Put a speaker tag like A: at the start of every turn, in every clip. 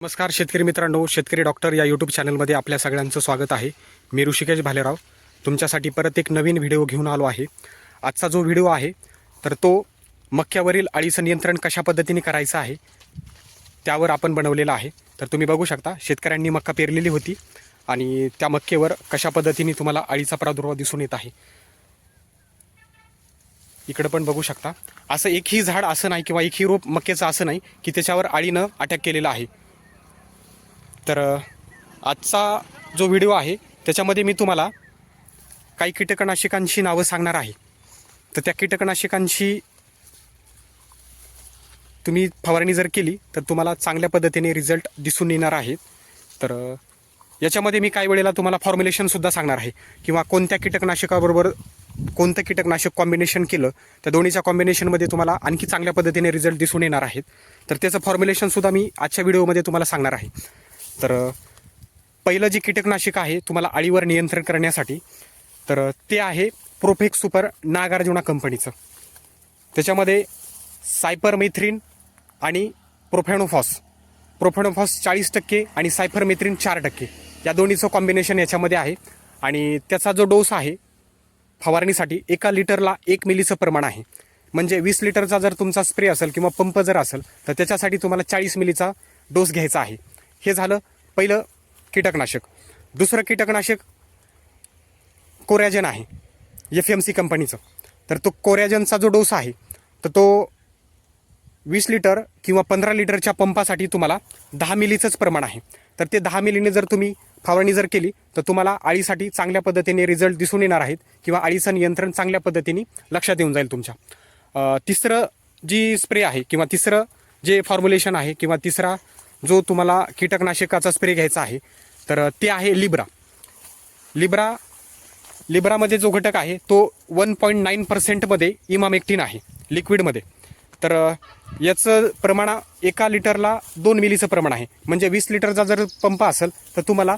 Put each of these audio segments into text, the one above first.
A: नमस्कार शेतकरी मित्रांनो शेतकरी डॉक्टर या यूट्यूब चॅनलमध्ये आपल्या सगळ्यांचं स्वागत आहे. मी ऋषिकेश भालेराव. तुमच्यासाठी परत एक नवीन व्हिडिओ घेऊन आलो आहे. आजचा जो व्हिडिओ आहे तर तो मक्यावरील अळीचं नियंत्रण कशा पद्धतीने करायचं आहे त्यावर आपण बनवलेला आहे. तर तुम्ही बघू शकता शेतकऱ्यांनी मक्का पेरलेली होती आणि त्या मक्केवर कशा पद्धतीने तुम्हाला अळीचा प्रादुर्भाव दिसून येत आहे. इकडं पण बघू शकता असं एकही झाड असं नाही किंवा एकही रोप मक्केचं असं नाही की त्याच्यावर अळीनं अटॅक केलेलं आहे. तर आजचा जो व्हिडिओ आहे त्याच्यामध्ये मी तुम्हाला काही कीटकनाशकांची नावं सांगणार आहे. तर त्या कीटकनाशकांची तुम्ही फवारणी जर केली तर तुम्हाला चांगल्या पद्धतीने रिझल्ट दिसून येणार आहे. तर याच्यामध्ये मी काही वेळेला तुम्हाला फॉर्म्युलेशनसुद्धा सांगणार आहे. किंवा कोणत्या कीटकनाशकाबरोबर कोणतं कीटकनाशक कॉम्बिनेशन केलं त्या दोन्हीच्या कॉम्बिनेशनमध्ये तुम्हाला आणखी चांगल्या पद्धतीने रिझल्ट दिसून येणार आहेत. तर त्याचं फॉर्म्युलेशनसुद्धा मी आजच्या व्हिडिओमध्ये तुम्हाला सांगणार आहे. तर पहिलं जे कीटकनाशक आहे तुम्हाला अळीवर नियंत्रण करण्यासाठी तर ते आहे प्रोफेक सुपर नागार्जुना कंपनीचं. त्याच्यामध्ये सायपरमेथ्रिन आणि प्रोफेनोफॉस. प्रोफेनोफॉस चाळीस टक्के आणि सायफरमेथ्रिन चार टक्के. या दोन्हीचं कॉम्बिनेशन याच्यामध्ये आहे. आणि त्याचा जो डोस आहे फवारणीसाठी एका लिटरला एक मिलीचं प्रमाण आहे. म्हणजे वीस लिटरचा जर तुमचा स्प्रे असेल किंवा पंप जर असेल तर त्याच्यासाठी तुम्हाला चाळीस मिलीचा डोस घ्यायचा आहे. हे झालं पहिलं कीटकनाशक. दुसरं कीटकनाशक कोरॅजन आहे एफ एम सी कंपनीचं. तर तो कोरॅजनचा जो डोस आहे तर तो वीस लिटर किंवा पंधरा लिटरच्या पंपासाठी तुम्हाला दहा मिलीचंच प्रमाण आहे. तर ते दहा मिलीने जर तुम्ही फवारणी जर केली तर तुम्हाला आळीसाठी चांगल्या पद्धतीने रिझल्ट दिसून येणार आहेत किंवा आळीचं नियंत्रण चांगल्या पद्धतीने लक्षात येऊन जाईल तुमच्या. तिसरं जी स्प्रे आहे किंवा तिसरं जे फॉर्म्युलेशन आहे किंवा तिसरा जो तुम्हाला कीटकनाशकाचा स्प्रे घ्यायचा आहे तर ते आहे लिब्रा लिब्रा लिब्रामध्ये जो घटक आहे तो वन पॉईंट नाईन पर्सेंटमध्ये इमामेक्टिन आहे लिक्विडमध्ये तर याचं प्रमाण एका लिटरला दोन मिलीचं प्रमाण आहे. म्हणजे वीस लिटरचा जर पंप असेल तर तुम्हाला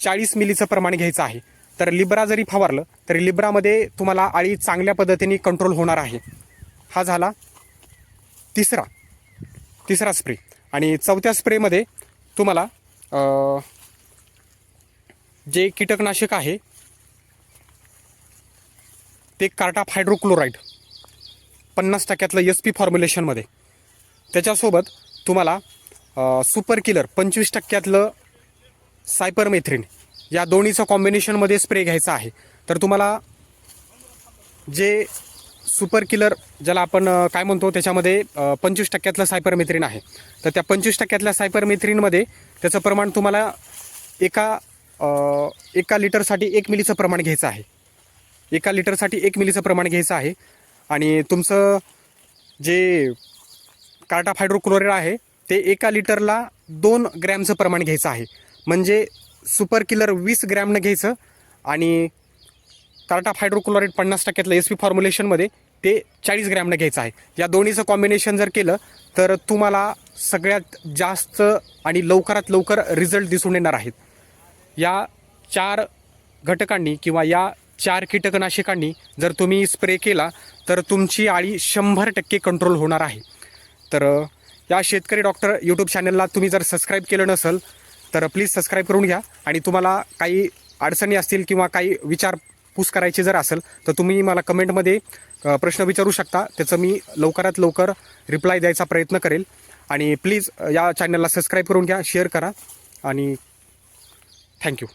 A: चाळीस मिलीचं प्रमाण घ्यायचं आहे. तर लिब्रा जरी फवारलं तरी लिब्रामध्ये तुम्हाला आळी चांगल्या पद्धतीने कंट्रोल होणार आहे. हा झाला तिसरा तिसरा स्प्रे आणि चौथ्या स्प्रेमध्ये तुम्हाला जे कीटकनाशक आहे ते कार्टाफ हायड्रोक्लोराईड पन्नास टक्क्यातलं एस पी फॉर्म्युलेशनमध्ये त्याच्यासोबत तुम्हाला सुपर किलर पंचवीस टक्क्यातलं सायपरमेथ्रिन या दोन्हीचं कॉम्बिनेशनमध्ये स्प्रे घ्यायचा आहे. तर तुम्हाला जे सुपर किलर ज्याला आपण काय म्हणतो त्याच्यामध्ये पंचवीस टक्क्यातलं सायपरमेथ्रिन आहे. तर त्या पंचवीस टक्क्यातल्या सायपरमेथ्रिनमध्ये त्याचं प्रमाण तुम्हाला एका एका लिटरसाठी एक मिलीचं प्रमाण घ्यायचं आहे. एका लिटरसाठी एक मिलीचं प्रमाण घ्यायचं आहे. आणि तुमचं जे कार्टाफ हायड्रोक्लोराईड आहे ते एका लिटरला दोन ग्रॅमचं प्रमाण घ्यायचं आहे. म्हणजे सुपर किलर वीस ग्रॅमनं घ्यायचं आणि कार्टाफ हायड्रोक्लोराईड पन्नास टक्क्यातलं एस पी फॉर्म्युलेशनमध्ये ते चाळीस ग्रॅमनं घ्यायचं आहे. या दोन्हीचं कॉम्बिनेशन जर केलं तर तुम्हाला सगळ्यात जास्त आणि लवकरात लवकर रिझल्ट दिसून येणार आहेत. या चार घटकांनी किंवा या चार कीटकनाशकांनी जर तुम्ही स्प्रे केला तर तुमची आळी शंभर टक्के कंट्रोल होणार आहे. तर या शेतकरी डॉक्टर यूट्यूब चॅनलला तुम्ही जर सबस्क्राईब केलं नसेल तर प्लीज सबस्क्राईब करून घ्या आणि तुम्हाला काही अडचणी असतील किंवा काही विचार विचारपूस करायची जर असेल तर तुम्ही मला कमेंटमध्ये प्रश्न विचारू शकता. त्याचं मी लवकरात लवकर रिप्लाय द्यायचा प्रयत्न करेल. आणि प्लीज या चॅनलला सबस्क्राईब करून घ्या शेअर करा. आणि थँक्यू